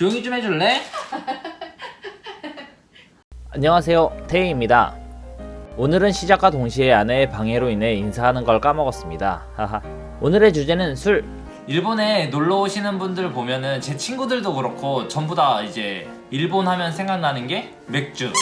조용히 좀 해줄래? 안녕하세요 태희입니다 오늘은 시작과 동시에 아내의 방해로 인해 인사하는 걸 까먹었습니다 하하 오늘의 주제는 술 일본에 놀러 오시는 분들 보면은 제 친구들도 그렇고 전부 다 이제 일본 하면 생각나는 게 맥주.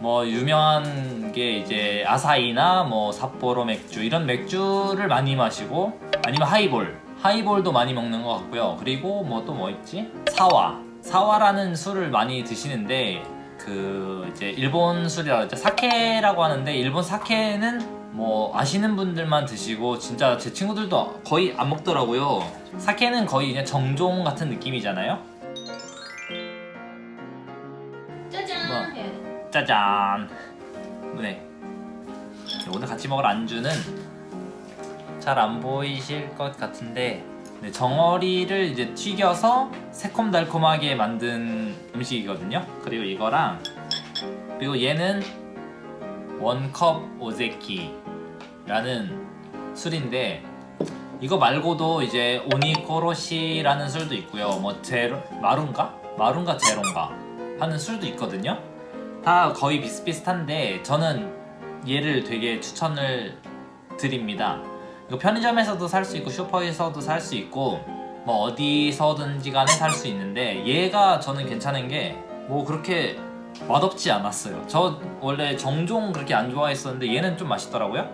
뭐 유명한 게 이제 아사히나 뭐 삿포로 맥주 이런 맥주를 많이 마시고 아니면 하이볼. 하이볼도 많이 먹는 것 같고요. 그리고 뭐 또뭐 있지? 사와. 사와라는 술을 많이 드시는데 그 이제 일본 술이라 이제 사케라고 하는데 일본 사케는 뭐 아시는 분들만 드시고 진짜 제 친구들도 거의 안 먹더라고요. 사케는 거의 그냥 정종 같은 느낌이잖아요. 짜잔 뭐. 해야 돼. 짜잔. 네. 오늘 같이 먹을 안주는 잘 안 보이실 것 같은데 네, 정어리를 이제 튀겨서 새콤달콤하게 만든 음식이거든요. 그리고 이거랑 그리고 얘는 원컵 오제키라는 술인데 이거 말고도 이제 오니코로시라는 술도 있고요. 뭐 제로 마룬가 마룬가 제론가 하는 술도 있거든요. 다 거의 비슷비슷한데 저는 얘를 되게 추천을 드립니다. 이거 편의점에서도 살 수 있고 슈퍼에서도 살 수 있고 뭐 어디서든지 간에 살 수 있는데 얘가 저는 괜찮은 게 뭐 그렇게 맛없지 않았어요. 저 원래 정종 그렇게 안 좋아했었는데 얘는 좀 맛있더라고요.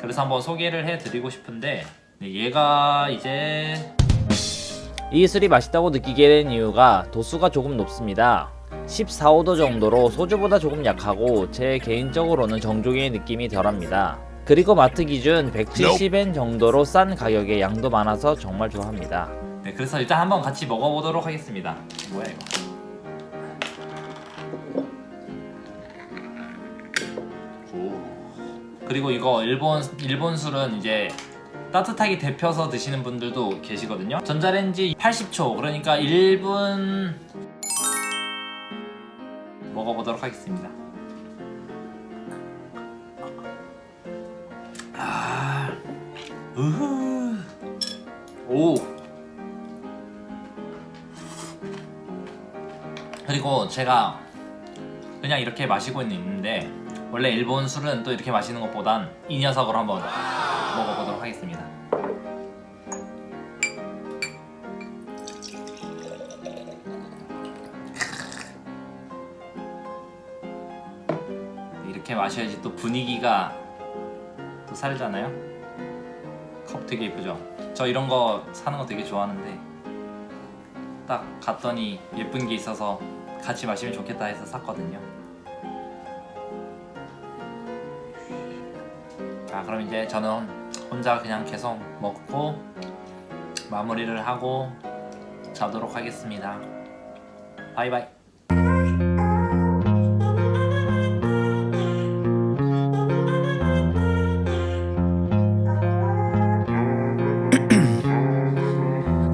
그래서 한번 소개를 해드리고 싶은데 네, 얘가 이제 이 술이 맛있다고 느끼게 된 이유가 도수가 조금 높습니다 14, 5도 정도로 소주보다 조금 약하고 제 개인적으로는 정종의 느낌이 덜합니다 그리고 마트 기준 170엔 정도로 싼 가격에 양도 많아서 정말 좋아합니다 네, 그래서 일단 한번 같이 먹어보도록 하겠습니다. 뭐야 이거? 오. 그리고 이거 일본 일본 술은 이제 따뜻하게 데펴서 드시는 분들도 계시거든요. 전자레인지 80초 그러니까 1분 먹어보도록 하겠습니다. 오. 그리고 제가 그냥 이렇게 마시고 있는데 원래 일본 술은 또 이렇게 마시는 것보단 이 녀석을 한번 먹어보도록 하겠습니다. 이렇게 마셔야지 또 분위기가 또 살잖아요. 컵 되게 예쁘죠? 저 이런 거 사는 거 되게 좋아하는데 딱 갔더니 예쁜 게 있어서 같이 마시면 좋겠다 해서 샀거든요. 자, 그럼 이제 저는 혼자 그냥 계속 먹고 마무리를 하고 자도록 하겠습니다. 바이바이.